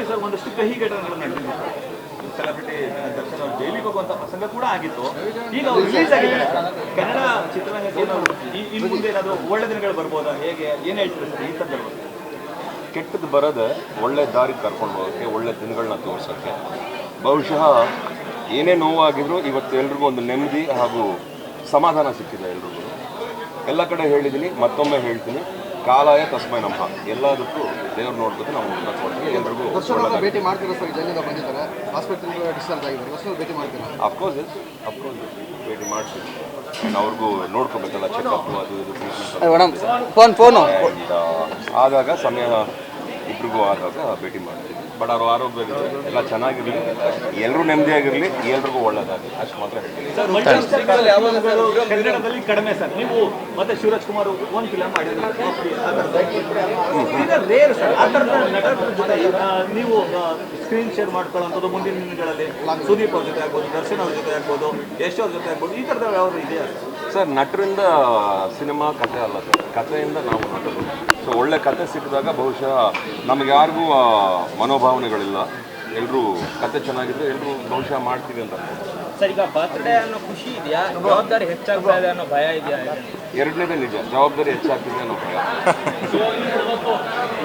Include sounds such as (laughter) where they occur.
ಇದರಲ್ಲಿ ಸರ್, ಒಂದಷ್ಟು ಕಹಿ ಘಟನೆಗಳು ನಡೆದಿದೆ. ಸೆಲೆಬ್ರಿಟಿ ದರ್ಶನ್ ಜೈಲಿಗೆ ಹೋಗುವಂತ ಪ್ರಸಂಗ ಕೂಡ ಆಗಿತ್ತು. ಈಗ ಅವ್ರು ರಿಲೀಸ್ ಆಗಿದೆ ಕನ್ನಡ ಈ- ಇನ್ನು ಮುಂದೆ ಏನಾದರೂ ಒಳ್ಳೆ ದಿನಗಳು ಬರ್ಬೋದಾ? ಹೇಗೆ? ಏನು ಹೇಳ್ತೀರಿ ಸರ್, ಈ ಸಂದರ್ಭ? ಕೆಟ್ಟದ್ದು ಬರೋದೆ ಒಳ್ಳೆ ದಾರಿ ಕರ್ಕೊಂಡು ಹೋಗೋಕ್ಕೆ, ಒಳ್ಳೆ ದಿನಗಳನ್ನ ತೋರಿಸೋಕ್ಕೆ. ಬಹುಶಃ ಏನೇ ನೋವಾಗಿದ್ರು ಇವತ್ತು ಎಲ್ರಿಗೂ ಒಂದು ನೆಮ್ಮದಿ ಹಾಗೂ ಸಮಾಧಾನ ಸಿಕ್ಕಿದೆ ಎಲ್ರಿಗೂ. ಎಲ್ಲ ಕಡೆ ಹೇಳಿದ್ದೀನಿ, ಮತ್ತೊಮ್ಮೆ ಹೇಳ್ತೀನಿ. ಕಾಲಾಯ ತಸ್ಮೈ ನಮ್ಮ ಎಲ್ಲದಕ್ಕೂ ದೇವ್ರು ನೋಡ್ಬೇಕು ನಾವು ಕೊಡ್ತೀವಿ. ಎಲ್ರಿಗೂ ಭೇಟಿ ಮಾಡ್ತೀರಾ ಸರ್? ಜಲ್ಲಿಂದ ಬಂದಿದ್ದಾರೆ. ಹಾಸ್ಪಿಟಲ್ ಡಿಸ್ಚಾರ್ಜ್ ಆಗಿದ್ದಾರೆ. ಹೊಸ ಭೇಟಿ ಮಾಡ್ತೀರಾ? ಅಫ್ಕೋರ್ಸ್ ಅಫ್ಕೋರ್ಸ್ ಭೇಟಿ ಮಾಡ್ತೀವಿ. ಆ್ಯಂಡ್ ಅವ್ರಿಗೂ ನೋಡ್ಕೋಬೇಕಲ್ಲ ಚೆಕಪ್ ಅದು ಇದು ಟ್ರೀಟ್ಮೆಂಟ್ ಮೇಡಮ್ ಫೋನ್ ಫೋನು ಆಗಾಗ ಆದಾಗ ಸಮಯ ಇಬ್ರಿಗೂ ಆದಾಗ ಭೇಟಿ ಮಾಡ್ತೀವಿ. ಬಟ್ ಅವ್ರ ಆರೋಗ್ಯವಿದೆ ಎಲ್ಲ ಚೆನ್ನಾಗಿರಲಿ ಎಲ್ಲರೂ ನೆಮ್ಮದಿಯಾಗಿರಲಿ ಎಲ್ರಿಗೂ ಒಳ್ಳೇದಾಗಲಿ ಅಷ್ಟು ಮಾತ್ರ ಹೇಳ್ತೀನಿ. ಕಡಿಮೆ ಸರ್. ನೀವು ಮತ್ತೆ ಶಿವರಾಜ್ ಕುಮಾರ್ ಒಂದು ಫಿಲಮ್ ಮಾಡಿದ್ರು. ನೀವು ಸ್ಕ್ರೀನ್ ಶೇರ್ ಮಾಡ್ಕೊಳ್ಳೋಂಥದ್ದು ಮುಂದಿನ ದಿನಗಳಲ್ಲಿ. ಸುದೀಪ್ ಅವ್ರ ಜೊತೆ ಆಗ್ಬೋದು ದರ್ಶನ್ ಅವ್ರ ಜೊತೆ ಆಗ್ಬೋದು ಯಶ್ ಅವ್ರ ಜೊತೆ ಆಗ್ಬೋದು ಈ ಥರದ ಯಾವ ಇದೆಯಾ ಸರ್ ನಟರಿಂದ ಸಿನಿಮಾ ಕತೆ ಅಲ್ಲ ಸರ್. ಕಥೆಯಿಂದ ನಾವು ನಟರು. ಸೊ ಒಳ್ಳೆ ಕತೆ ಸಿಕ್ಕಿದಾಗ ಬಹುಶಃ ನಮಗೆ ಯಾರಿಗೂ ಮನೋಭಾವನೆಗಳಿಲ್ಲ. ಎಲ್ಲರೂ ಕತೆ ಚೆನ್ನಾಗಿದ್ರೆ ಎಲ್ಲರೂ ಬಹುಶಃ ಮಾಡ್ತೀವಿ ಅಂತ ಸರ್ ಈಗ ಬರ್ತ್ಡೇ ಅನ್ನೋ ಖುಷಿ ಇದೆಯಾ? ಜವಾಬ್ದಾರಿ ಹೆಚ್ಚಾಗ್ತಾ ಇದೆ ಅನ್ನೋ ಭಯ ಇದೆಯಾ? ಎರಡನೇದೇ ನಿಜ. ಜವಾಬ್ದಾರಿ ಹೆಚ್ಚಾಗ್ತಿದೆ ಅನ್ನೋ ಭಯ. (laughs)